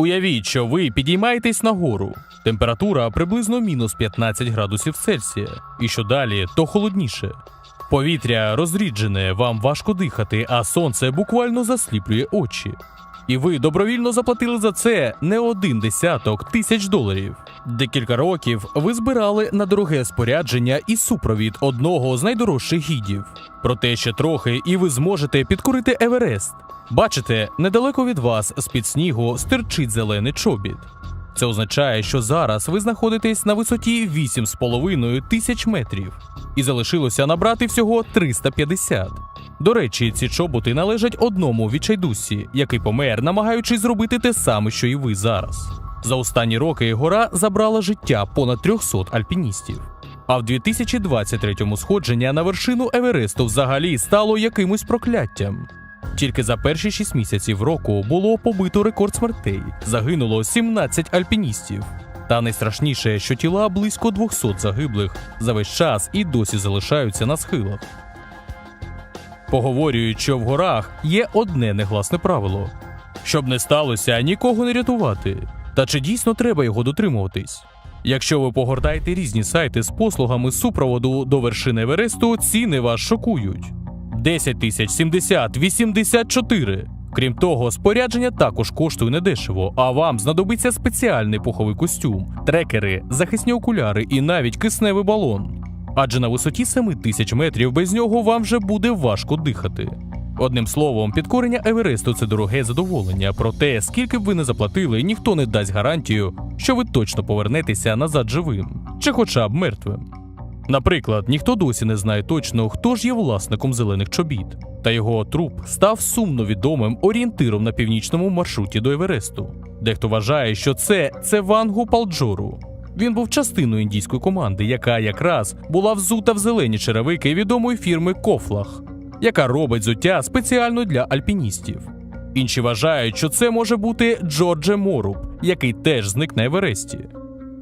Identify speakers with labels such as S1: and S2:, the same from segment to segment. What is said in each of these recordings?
S1: Уявіть, що ви підіймаєтесь нагору. Температура приблизно мінус 15 градусів Цельсія, і що далі, то холодніше. Повітря розріджене, вам важко дихати, а сонце буквально засліплює очі. І ви добровільно заплатили за це не один десяток тисяч доларів. Декілька років ви збирали на дороге спорядження і супровід одного з найдорожчих гідів. Проте ще трохи, і ви зможете підкорити Еверест. Бачите, недалеко від вас з-під снігу стирчить зелений чобіт. Це означає, що зараз ви знаходитесь на висоті 8,5 тисяч метрів, і залишилося набрати всього 350. До речі, ці чоботи належать одному відчайдусі, який помер, намагаючись зробити те саме, що і ви зараз. За останні роки гора забрала життя понад 300 альпіністів. А в 2023 сходження на вершину Евересту взагалі стало якимось прокляттям. Тільки за перші 6 місяців року було побито рекорд смертей. Загинуло 17 альпіністів. Та найстрашніше, що тіла близько 200 загиблих за весь час і досі залишаються на схилах. Поговорюють, що в горах є одне негласне правило: щоб не сталося, нікого не рятувати. Та чи дійсно треба його дотримуватись? Якщо ви погортаєте різні сайти з послугами супроводу до вершини Евересту, ціни вас шокують. 10 тисяч 70, 84. Крім того, спорядження також коштує недешево, а вам знадобиться спеціальний пуховий костюм, трекери, захисні окуляри і навіть кисневий балон. Адже на висоті 7 тисяч метрів без нього вам вже буде важко дихати. Одним словом, підкорення Евересту це дороге задоволення, проте скільки б ви не заплатили, ніхто не дасть гарантію, що ви точно повернетеся назад живим чи хоча б мертвим. Наприклад, ніхто досі не знає точно, хто ж є власником зелених чобіт, та його труп став сумно відомим орієнтиром на північному маршруті до Евересту. Дехто вважає, що це Цевангу Палджору. Він був частиною індійської команди, яка якраз була взута в зелені черевики відомої фірми Кофлах, яка робить взуття спеціально для альпіністів. Інші вважають, що це може бути Джордже Моруб, який теж зник на Евересті.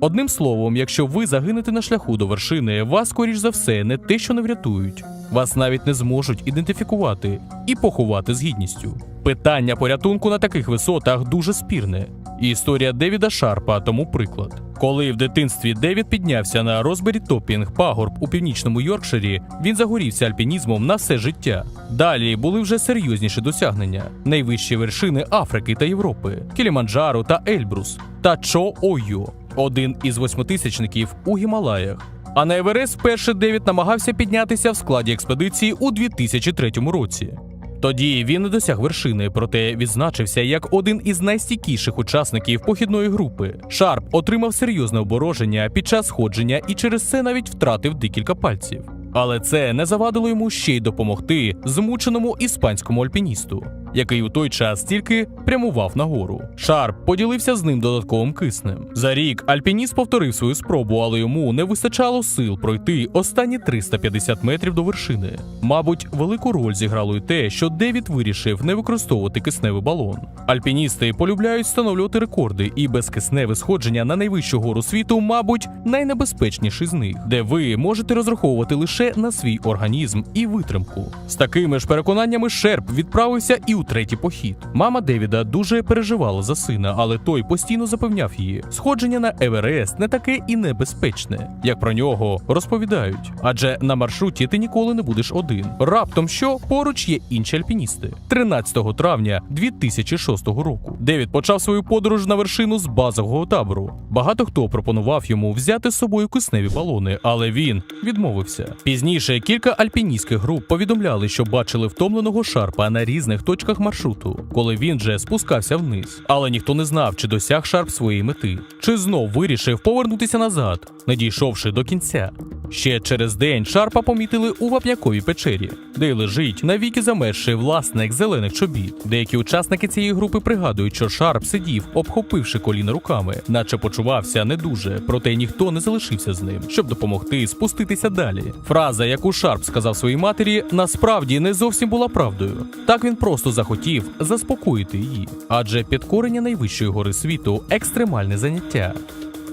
S1: Одним словом, якщо ви загинете на шляху до вершини, вас, скоріш за все, не те, що не врятують, вас навіть не зможуть ідентифікувати і поховати з гідністю. Питання порятунку на таких висотах дуже спірне. І історія Девіда Шарпа тому приклад. Коли в дитинстві Девід піднявся на Розбері Топінг пагорб у північному Йоркширі, він загорівся альпінізмом на все життя. Далі були вже серйозніші досягнення: найвищі вершини Африки та Європи, Кіліманджаро та Ельбрус та Чо Ойо, один із восьмитисячників у Гімалаях. А на Еверест вперше Девід намагався піднятися в складі експедиції у 2003 році. Тоді він не досяг вершини, проте відзначився як один із найстійкіших учасників похідної групи. Шарп отримав серйозне обороження під час сходження і через це навіть втратив декілька пальців. Але це не завадило йому ще й допомогти змученому іспанському альпіністу, який у той час тільки прямував нагору. Шарп поділився з ним додатковим киснем. За рік альпініст повторив свою спробу, але йому не вистачало сил пройти останні 350 метрів до вершини. Мабуть, велику роль зіграло й те, що Девід вирішив не використовувати кисневий балон. Альпіністи полюбляють встановлювати рекорди, і безкисневе сходження на найвищу гору світу, мабуть, найнебезпечніший з них, де ви можете розраховувати лише на свій організм і витримку. З такими ж переконаннями Шерп відправився і у третій похід. Мама Девіда дуже переживала за сина, але той постійно запевняв її, сходження на Еверест не таке і небезпечне, як про нього розповідають. Адже на маршруті ти ніколи не будеш один. Раптом що поруч є інші альпіністи. 13 травня 2006 року Девід почав свою подорож на вершину з базового табору. Багато хто пропонував йому взяти з собою кисневі балони, але він відмовився. Пізніше кілька альпіністських груп повідомляли, що бачили втомленого шарпа на різних точках маршруту, коли він же спускався вниз. Але ніхто не знав, чи досяг шарп своєї мети, чи знов вирішив повернутися назад, не дійшовши до кінця. Ще через день шарпа помітили у вапняковій печері, де й лежить навіки замерзший власник зелених чобіт. Деякі учасники цієї групи пригадують, що шарп сидів, обхопивши коліна руками, наче почувався не дуже, проте ніхто не залишився з ним, щоб допомогти спуститися далі. Фраза, яку Шарп сказав своїй матері, насправді не зовсім була правдою. Так він просто захотів заспокоїти її, адже підкорення найвищої гори світу екстремальне заняття.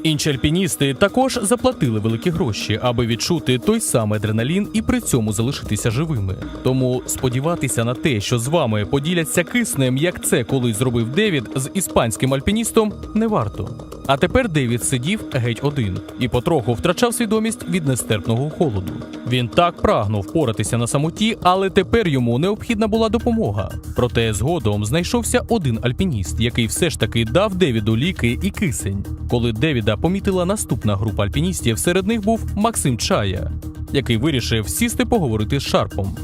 S1: Інші альпіністи також заплатили великі гроші, аби відчути той самий адреналін і при цьому залишитися живими. Тому сподіватися на те, що з вами поділяться киснем, як це колись зробив Девід з іспанським альпіністом, не варто. А тепер Девід сидів геть один і потроху втрачав свідомість від нестерпного холоду. Він так прагнув впоратися на самоті, але тепер йому необхідна була допомога. Проте згодом знайшовся один альпініст, який все ж таки дав Девіду ліки і кисень. Коли Девіда помітила наступна група альпіністів, серед них був Максим Чая, який вирішив сісти поговорити з Шарпом.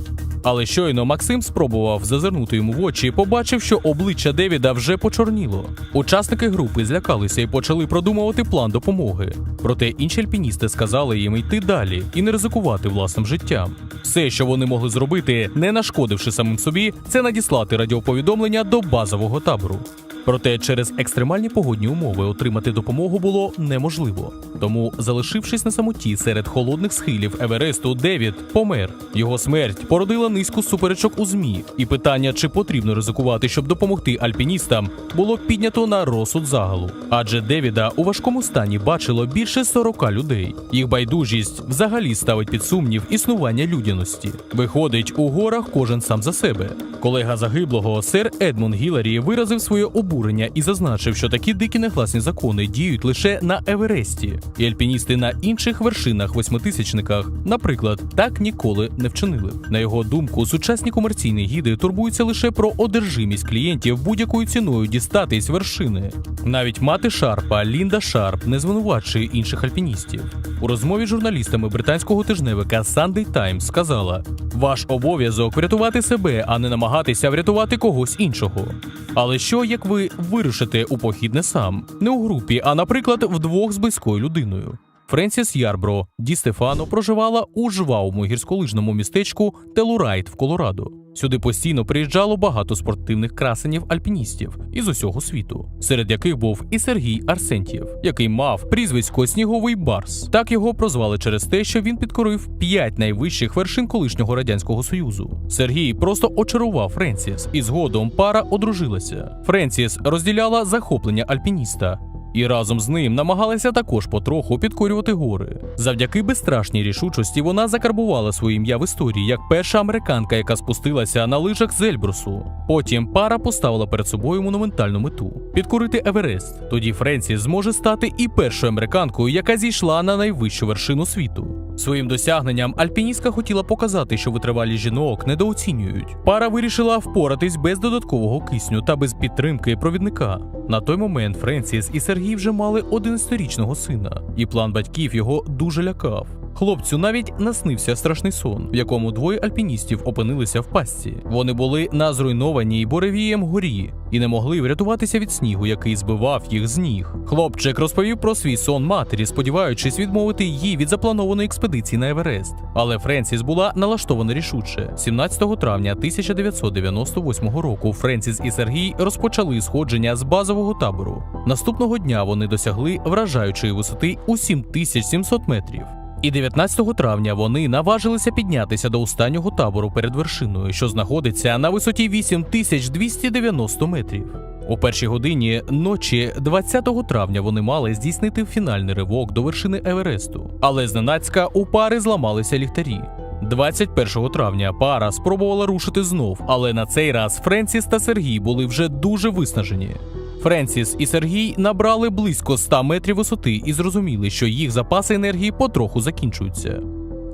S1: Але щойно Максим спробував зазирнути йому в очі, побачив, що обличчя Девіда вже почорніло. Учасники групи злякалися і почали продумувати план допомоги. Проте інші альпіністи сказали їм йти далі і не ризикувати власним життям. Все, що вони могли зробити, не нашкодивши самим собі, це надіслати радіоповідомлення до базового табору. Проте через екстремальні погодні умови отримати допомогу було неможливо. Тому, залишившись на самоті серед холодних схилів Евересту, Девід помер. Його смерть породила низку суперечок у змі, і питання, чи потрібно ризикувати, щоб допомогти альпіністам, було піднято на розсуд загалу. Адже Девіда у важкому стані бачило більше 40 людей. Їх байдужість взагалі ставить під сумнів існування людяності. Виходить, у горах кожен сам за себе. Колега загиблого, сер Едмунд Гіларі, виразив своє обурення і зазначив, що такі дикі негласні закони діють лише на Евересті, і альпіністи на інших вершинах восьмитисячниках, наприклад, так ніколи не вчинили. На його думку, сучасні комерційні гіди турбуються лише про одержимість клієнтів будь-якою ціною дістатись вершини. Навіть мати Шарпа Лінда Шарп не звинувачує інших альпіністів. У розмові з журналістами британського тижневика Sunday Times сказала: ваш обов'язок врятувати себе, а не намагатися врятувати когось іншого. Але що як ви вирушите у похід не сам, не у групі, а наприклад, вдвох з близькою людиною? Френсіс Ярбро Ді Стефано проживала у жвавому гірськолижному містечку Телурайт в Колорадо. Сюди постійно приїжджало багато спортивних красенів альпіністів із усього світу, серед яких був і Сергій Арсентьєв, який мав прізвисько Сніговий Барс. Так його прозвали через те, що він підкорив п'ять найвищих вершин колишнього радянського союзу. Сергій просто очарував Френсіс, і згодом пара одружилася. Френсіс розділяла захоплення альпініста. І разом з ним намагалася також потроху підкорювати гори. Завдяки безстрашній рішучості вона закарбувала своє ім'я в історії як перша американка, яка спустилася на лижах з Ельбрусу. Потім пара поставила перед собою монументальну мету підкорити Еверест. Тоді Френсіс зможе стати і першою американкою, яка зійшла на найвищу вершину світу. Своїм досягненням альпіністка хотіла показати, що витривалі жінок недооцінюють. Пара вирішила впоратись без додаткового кисню та без підтримки провідника. На той момент Френсіс і Сергій вже мали 11-річного сина, і план батьків його дуже лякав. Хлопцю навіть наснився страшний сон, в якому двоє альпіністів опинилися в пастці. Вони були на зруйнованій буревієм горі і не могли врятуватися від снігу, який збивав їх з ніг. Хлопчик розповів про свій сон матері, сподіваючись відмовити її від запланованої експедиції на Еверест. Але Френсіс була налаштована рішуче. 17 травня 1998 року Френсіс і Сергій розпочали сходження з базового табору. Наступного дня вони досягли вражаючої висоти у 7700 метрів. І 19 травня вони наважилися піднятися до останнього табору перед вершиною, що знаходиться на висоті 8290 метрів. У першій годині ночі 20 травня вони мали здійснити фінальний ривок до вершини Евересту, але зненацька у пари зламалися ліхтарі. 21 травня пара спробувала рушити знов, але на цей раз Френсіс та Сергій були вже дуже виснажені. Френсіс і Сергій набрали близько 100 метрів висоти і зрозуміли, що їх запаси енергії потроху закінчуються.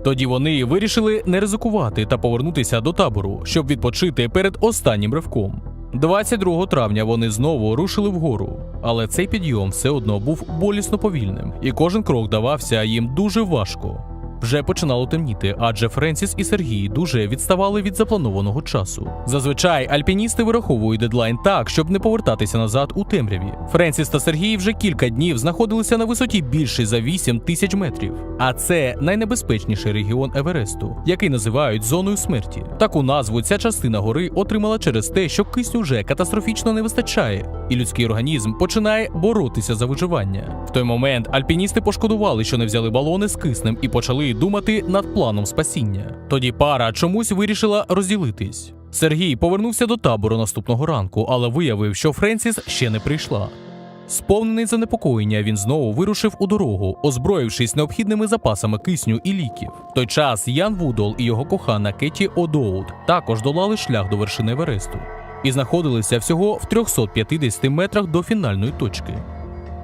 S1: Тоді вони вирішили не ризикувати та повернутися до табору, щоб відпочити перед останнім ривком. 22 травня вони знову рушили вгору, але цей підйом все одно був болісно повільним, і кожен крок давався їм дуже важко. Вже починало темніти, адже Френсіс і Сергій дуже відставали від запланованого часу. Зазвичай альпіністи вираховують дедлайн так, щоб не повертатися назад у темряві. Френсіс та Сергій вже кілька днів знаходилися на висоті більше за 8 тисяч метрів. А це найнебезпечніший регіон Евересту, який називають зоною смерті. Таку назву ця частина гори отримала через те, що кисню вже катастрофічно не вистачає, і людський організм починає боротися за виживання. В той момент альпіністи пошкодували, що не взяли балони з киснем і почали думати над планом спасіння. Тоді пара чомусь вирішила розділитись. Сергій повернувся до табору наступного ранку, але виявив, що Френсіс ще не прийшла. Сповнений занепокоєння, він знову вирушив у дорогу, озброївшись необхідними запасами кисню і ліків. В той час Ян Вудол і його кохана Кеті Одоут також долали шлях до вершини Евересту і знаходилися всього в 350 метрах до фінальної точки.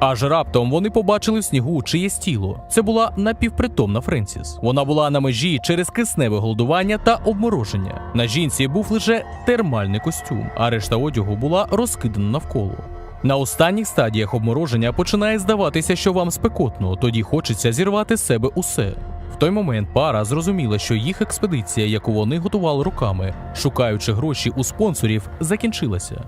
S1: Аж раптом вони побачили в снігу чиєсь тіло. Це була напівпритомна Френсіс. Вона була на межі через кисневе голодування та обмороження. На жінці був лише термальний костюм, а решта одягу була розкидана навколо. На останніх стадіях обмороження починає здаватися, що вам спекотно, тоді хочеться зірвати з себе усе. В той момент пара зрозуміла, що їх експедиція, яку вони готували руками, шукаючи гроші у спонсорів, закінчилася.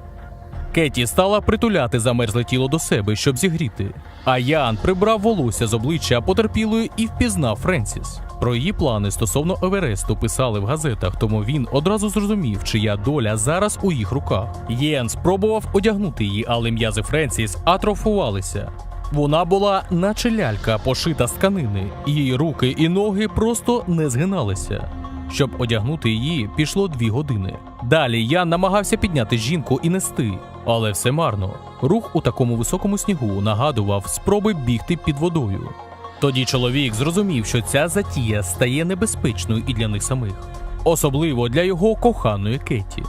S1: Кеті стала притуляти замерзле тіло до себе, щоб зігріти. А Ян прибрав волосся з обличчя потерпілої і впізнав Френсіс. Про її плани стосовно Евересту писали в газетах, тому він одразу зрозумів, чия доля зараз у їх руках. Єн спробував одягнути її, але м'язи Френсіс атрофувалися. Вона була наче лялька, пошита з тканини. Її руки і ноги просто не згиналися. Щоб одягнути її, пішло дві години. Далі я намагався підняти жінку і нести, але все марно. Рух у такому високому снігу нагадував спроби бігти під водою. Тоді чоловік зрозумів, що ця затія стає небезпечною і для них самих, особливо для його коханої Кеті.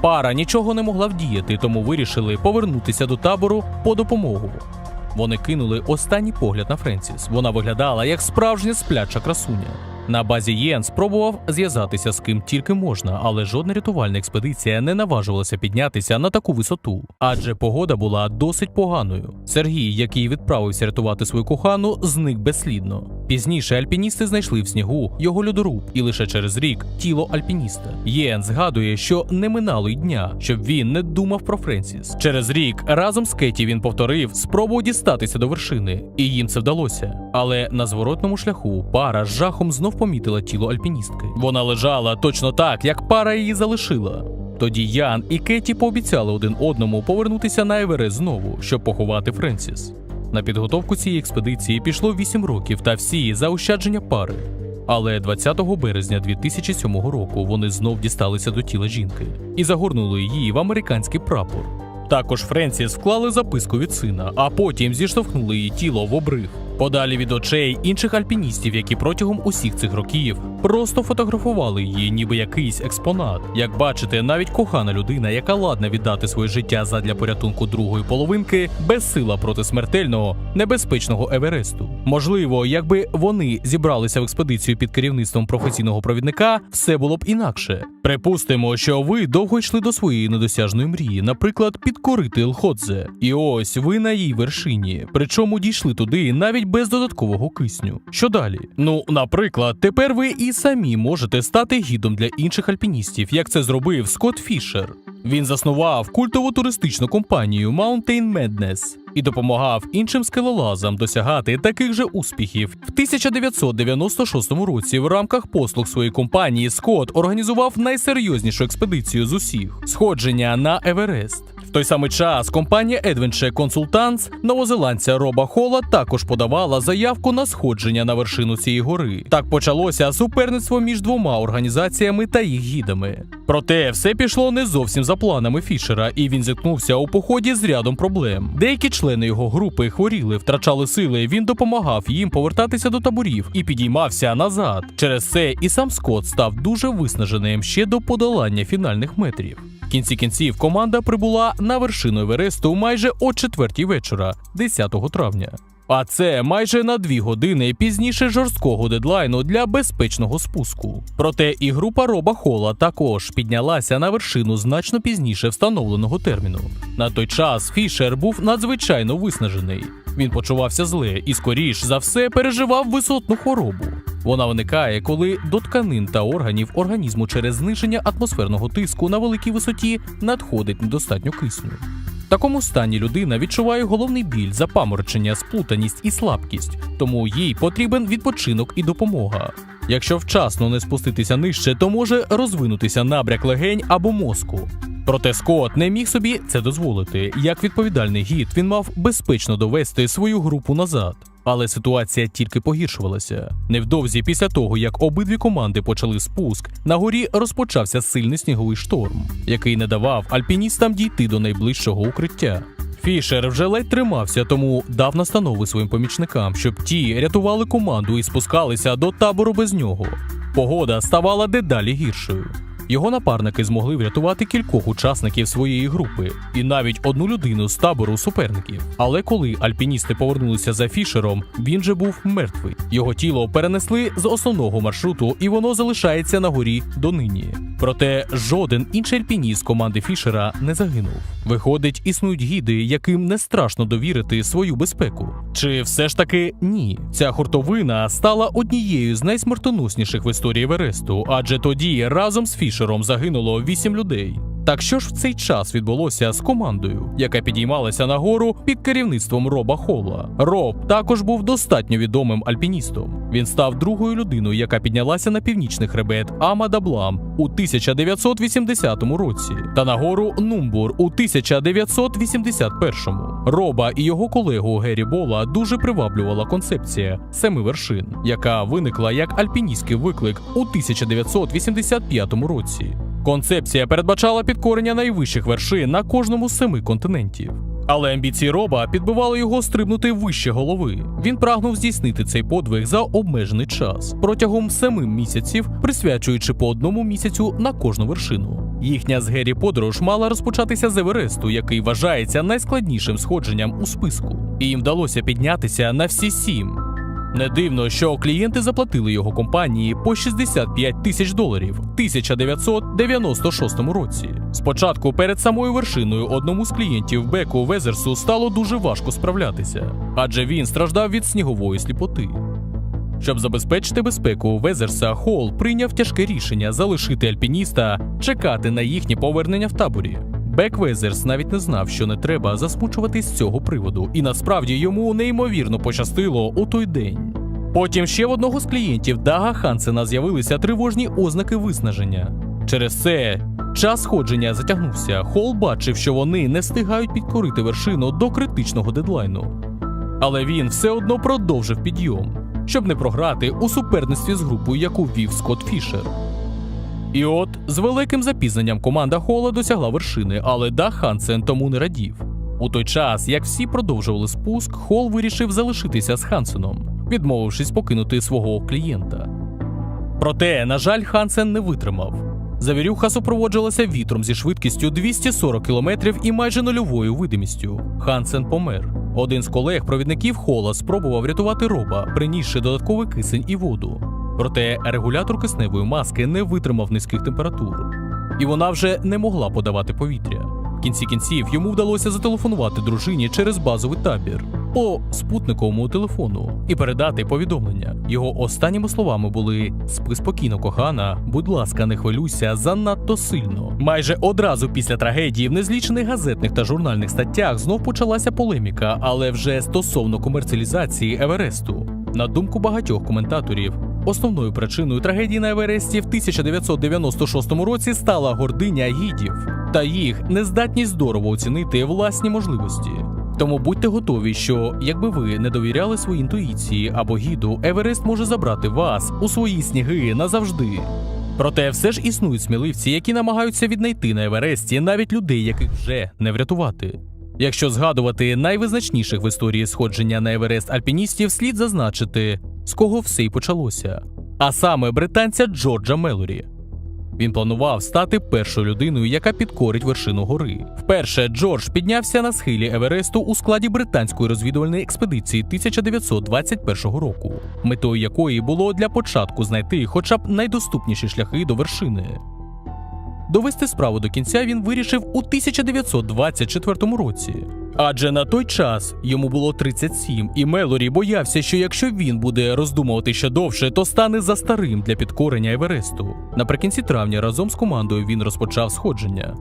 S1: Пара нічого не могла вдіяти, тому вирішили повернутися до табору по допомогу. Вони кинули останній погляд на Френсіс. Вона виглядала як справжня спляча красуня. На базі Єн спробував зв'язатися з ким тільки можна, але жодна рятувальна експедиція не наважувалася піднятися на таку висоту, адже погода була досить поганою. Сергій, який відправився рятувати свою кохану, зник безслідно. Пізніше альпіністи знайшли в снігу його льодоруб, і лише через рік тіло альпініста. Єн згадує, що не минало й дня, щоб він не думав про Френсіс. Через рік разом з Кеті він повторив спробу дістатися до вершини, і їм це вдалося. Але на зворотному шляху пара з жахом знов помітила тіло альпіністки. Вона лежала точно так, як пара її залишила. Тоді Ян і Кеті пообіцяли один одному повернутися на Еверест знову, щоб поховати Френсіс. На підготовку цієї експедиції пішло 8 років та всі заощадження пари. Але 20 березня 2007 року вони знов дісталися до тіла жінки і загорнули її в американський прапор. Також Френсіс вклали записку від сина, а потім зіштовхнули її тіло в обрив. Подалі від очей інших альпіністів, які протягом усіх цих років просто фотографували її, ніби якийсь експонат. Як бачите, навіть кохана людина, яка ладна віддати своє життя задля порятунку другої половинки, безсила проти смертельного небезпечного Евересту. Можливо, якби вони зібралися в експедицію під керівництвом професійного провідника, все було б інакше. Припустимо, що ви довго йшли до своєї недосяжної мрії, наприклад, підкорити Лходзе. І ось ви на її вершині. Причому дійшли туди навіть без додаткового кисню. Що далі? Ну, наприклад, тепер ви і самі можете стати гідом для інших альпіністів, як це зробив Скотт Фішер. Він заснував культову туристичну компанію Mountain Madness і допомагав іншим скелолазам досягати таких же успіхів. В 1996 році в рамках послуг своєї компанії Скотт організував найсерйознішу експедицію з усіх сходження на Еверест. Той самий час компанія Adventure Consultants новозеландця Роба Хола також подавала заявку на сходження на вершину цієї гори. Так почалося суперництво між двома організаціями та їх гідами. Проте все пішло не зовсім за планами Фішера, і він зіткнувся у поході з рядом проблем. Деякі члени його групи хворіли, втрачали сили. Він допомагав їм повертатися до таборів і підіймався назад. Через це і сам Скотт став дуже виснаженим ще до подолання фінальних метрів. Кінці кінців команда прибула на вершину Евересту майже о четвертій вечора, 10 травня. А це майже на дві години пізніше жорсткого дедлайну для безпечного спуску. Проте і група Роба Хола також піднялася на вершину значно пізніше встановленого терміну. На той час Фішер був надзвичайно виснажений. Він почувався зле і, скоріш за все, переживав висотну хворобу. Вона виникає, коли до тканин та органів організму через зниження атмосферного тиску на великій висоті надходить недостатньо кисню. В такому стані людина відчуває головний біль, запаморочення, сплутаність і слабкість, тому їй потрібен відпочинок і допомога. Якщо вчасно не спуститися нижче, то може розвинутися набряк легень або мозку. Проте Скотт не міг собі це дозволити. Як відповідальний гід, він мав безпечно довести свою групу назад. Але ситуація тільки погіршувалася. Невдовзі після того, як обидві команди почали спуск, на горі розпочався сильний сніговий шторм, який не давав альпіністам дійти до найближчого укриття. Фішер вже ледь тримався, тому дав настанови своїм помічникам, щоб ті рятували команду і спускалися до табору без нього. Погода ставала дедалі гіршою. Його напарники змогли врятувати кількох учасників своєї групи і навіть одну людину з табору суперників. Але коли альпіністи повернулися за фішером, він же був мертвий. Його тіло перенесли з основного маршруту, і воно залишається на горі донині. Проте жоден інший альпініст команди Фішера не загинув. Виходить, існують гіди, яким не страшно довірити свою безпеку. Чи все ж таки ні? Ця хуртовина стала однією з найсмертоносніших в історії Вересту, адже тоді разом з Фішером загинуло вісім людей. Так що ж в цей час відбулося з командою, яка підіймалася на гору під керівництвом Роба Холла. Роб також був достатньо відомим альпіністом. Він став другою людиною, яка піднялася на північний хребет Амада Блам у 1980 році та на гору Нумбур у 1981. Роба і його колегу Гері Бола дуже приваблювала концепція семи вершин, яка виникла як альпіністський виклик у 1985 році. Концепція передбачала підкорення найвищих вершин на кожному з семи континентів. Але амбіції Роба підбивали його стрибнути вище голови. Він прагнув здійснити цей подвиг за обмежений час протягом семи місяців, присвячуючи по одному місяцю на кожну вершину. Їхня з Гері подорож мала розпочатися з Евересту, який вважається найскладнішим сходженням у списку, і їм вдалося піднятися на всі сім. Не дивно, що клієнти заплатили його компанії по 65 тисяч доларів в 1996 році. Спочатку перед самою вершиною одному з клієнтів Беку Везерсу стало дуже важко справлятися, адже він страждав від снігової сліпоти. Щоб забезпечити безпеку Везерса, Холл прийняв тяжке рішення залишити альпініста чекати на їхнє повернення в таборі. Бек Везерс навіть не знав, що не треба засмучуватись з цього приводу, і насправді йому неймовірно пощастило у той день. Потім ще в одного з клієнтів Дага Хансена з'явилися тривожні ознаки виснаження. Через це час сходження затягнувся. Холл бачив, що вони не встигають підкорити вершину до критичного дедлайну. Але він все одно продовжив підйом, щоб не програти у суперництві з групою, яку вів Скотт Фішер. І от з великим запізненням команда Хола досягла вершини, але Даг Хансен тому не радів. У той час, як всі продовжували спуск, Хол вирішив залишитися з Хансеном, відмовившись покинути свого клієнта. Проте, на жаль, Хансен не витримав. Завірюха супроводжувалася вітром зі швидкістю 240 км і майже нульовою видимістю. Хансен помер. Один з колег-провідників Хола спробував врятувати роба, принісши додатковий кисень і воду. Проте регулятор кисневої маски не витримав низьких температур, і вона вже не могла подавати повітря. В кінці кінців йому вдалося зателефонувати дружині через базовий табір по спутниковому телефону і передати повідомлення. Його останніми словами були: Спи спокійно, кохана, будь ласка, не хвилюйся занадто сильно. Майже одразу після трагедії в незлічених газетних та журнальних статтях знов почалася полеміка, але вже стосовно комерціалізації Евересту. На думку багатьох коментаторів, Основною причиною трагедії на Евересті в 1996 році стала гординя гідів та їх нездатність здорово оцінити власні можливості. Тому будьте готові, що якби ви не довіряли своїй інтуїції або гіду, Еверест може забрати вас у свої сніги назавжди. Проте все ж існують сміливці, які намагаються віднайти на Евересті навіть людей, яких вже не врятувати. Якщо згадувати найвизначніших в історії сходження на Еверест альпіністів, слід зазначити, з кого все й почалося. А саме британця Джорджа Мелорі. Він планував стати першою людиною, яка підкорить вершину гори. Вперше Джордж піднявся на схилі Евересту у складі британської розвідувальної експедиції 1921 року, метою якої було для початку знайти хоча б найдоступніші шляхи до вершини. Довести справу до кінця він вирішив у 1924 році. Адже на той час йому було 37, і Мелорі боявся, що якщо він буде роздумувати ще довше, то стане за старим для підкорення Евересту. Наприкінці травня разом з командою він розпочав сходження.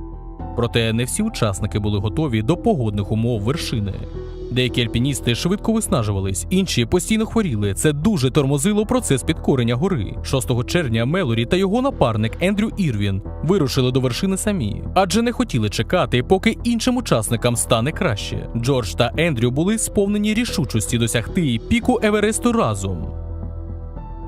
S1: Проте не всі учасники були готові до погодних умов вершини. Деякі альпіністи швидко виснажувались, інші постійно хворіли. Це дуже тормозило процес підкорення гори. 6 червня Мелорі та його напарник Ендрю Ірвін вирушили до вершини самі, адже не хотіли чекати, поки іншим учасникам стане краще. Джордж та Ендрю були сповнені рішучості досягти піку Евересту разом.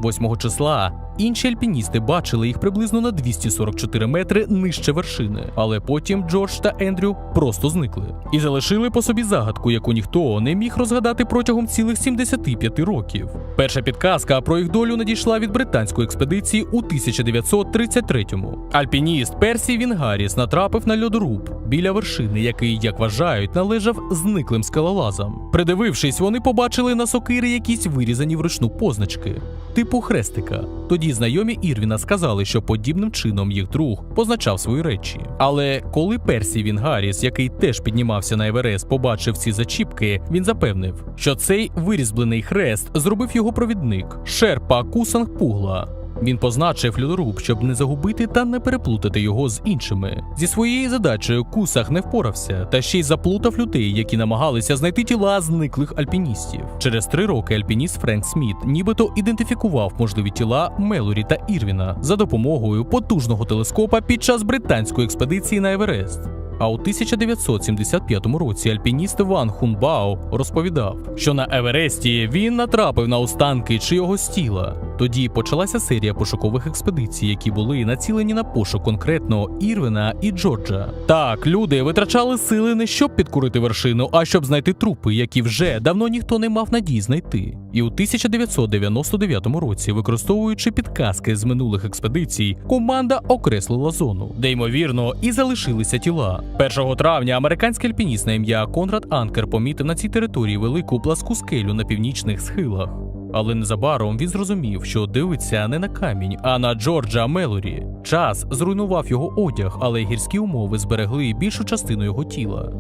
S1: 8 числа інші альпіністи бачили їх приблизно на 244 метри нижче вершини. Але потім Джордж та Ендрю просто зникли і залишили по собі загадку, яку ніхто не міг розгадати протягом цілих 75 років. Перша підказка про їх долю надійшла від британської експедиції у 1933-му. Альпініст Персі Вінгаріс натрапив на льодоруб біля вершини, який, як вважають, належав зниклим скалолазам. Придивившись, вони побачили на сокири якісь вирізані вручну позначки, типу хрестика. Тоді знайомі Ірвіна сказали, що подібним чином їх друг позначав свої речі. Але коли Персі Він Гарріс, який теж піднімався на Еверест, побачив ці зачіпки, він запевнив, що цей вирізблений хрест зробив його провідник Шерпа Кусанг Пугла. Він позначив льодоруб, щоб не загубити та не переплутати його з іншими. Зі своєю задачею Кусах не впорався, та ще й заплутав людей, які намагалися знайти тіла зниклих альпіністів. Через три роки альпініст Френк Сміт нібито ідентифікував можливі тіла Мелорі та Ірвіна за допомогою потужного телескопа під час британської експедиції на Еверест. А у 1975 році альпініст Ван Хунбао розповідав, що на Евересті він натрапив на останки чийогось тіла. Тоді почалася серія пошукових експедицій, які були націлені на пошук конкретно Ірвина і Джорджа. Так, люди витрачали сили не щоб підкурити вершину, а щоб знайти трупи, які вже давно ніхто не мав надій знайти. І у 1999 році, використовуючи підказки з минулих експедицій, команда окреслила зону, де ймовірно і залишилися тіла. 1 травня американський альпініст на ім'я Конрад Анкер помітив на цій території велику пласку скелю на північних схилах. Але незабаром він зрозумів, що дивиться не на камінь, а на Джорджа Мелорі. Час зруйнував його одяг, але гірські умови зберегли більшу частину його тіла.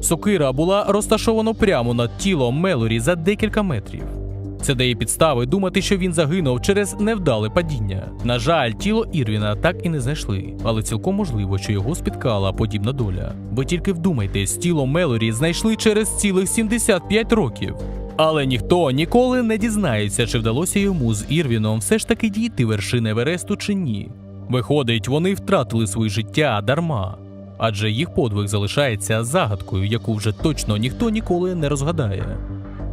S1: Сокира була розташована прямо над тілом Мелорі за декілька метрів. Це дає підстави думати, що він загинув через невдале падіння. На жаль, тіло Ірвіна так і не знайшли, але цілком можливо, що його спіткала подібна доля. Ви тільки вдумайтесь, тіло Мелорі знайшли через цілих 75 років. Але ніхто ніколи не дізнається, чи вдалося йому з Ірвіном все ж таки дійти вершини Евересту чи ні. Виходить, вони втратили своє життя дарма, адже їх подвиг залишається загадкою, яку вже точно ніхто ніколи не розгадає.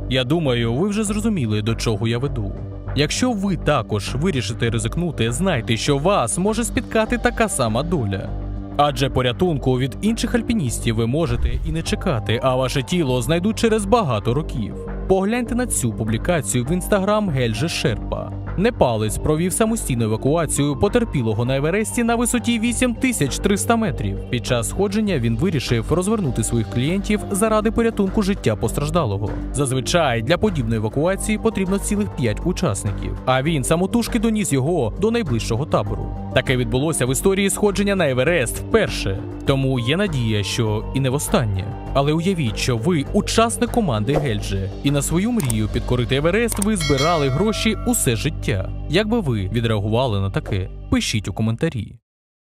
S1: Я думаю, ви вже зрозуміли, до чого я веду. Якщо ви також вирішите ризикнути, знайте, що вас може спіткати така сама доля. Адже порятунку від інших альпіністів ви можете і не чекати, а ваше тіло знайдуть через багато років. Погляньте на цю публікацію в інстаграм Гельже Шерпа. Непалець провів самостійну евакуацію потерпілого на Евересті на висоті 8300 метрів. Під час сходження він вирішив розвернути своїх клієнтів заради порятунку життя постраждалого. Зазвичай для подібної евакуації потрібно цілих 5 учасників, а він самотужки доніс його до найближчого табору. Таке відбулося в історії сходження на Еверест вперше. Тому є надія, що і не востаннє. Але уявіть, що ви учасник команди Гельджі, і на свою мрію підкорити Еверест ви збирали гроші усе життя. Як би ви відреагували на таке? Пишіть у коментарі.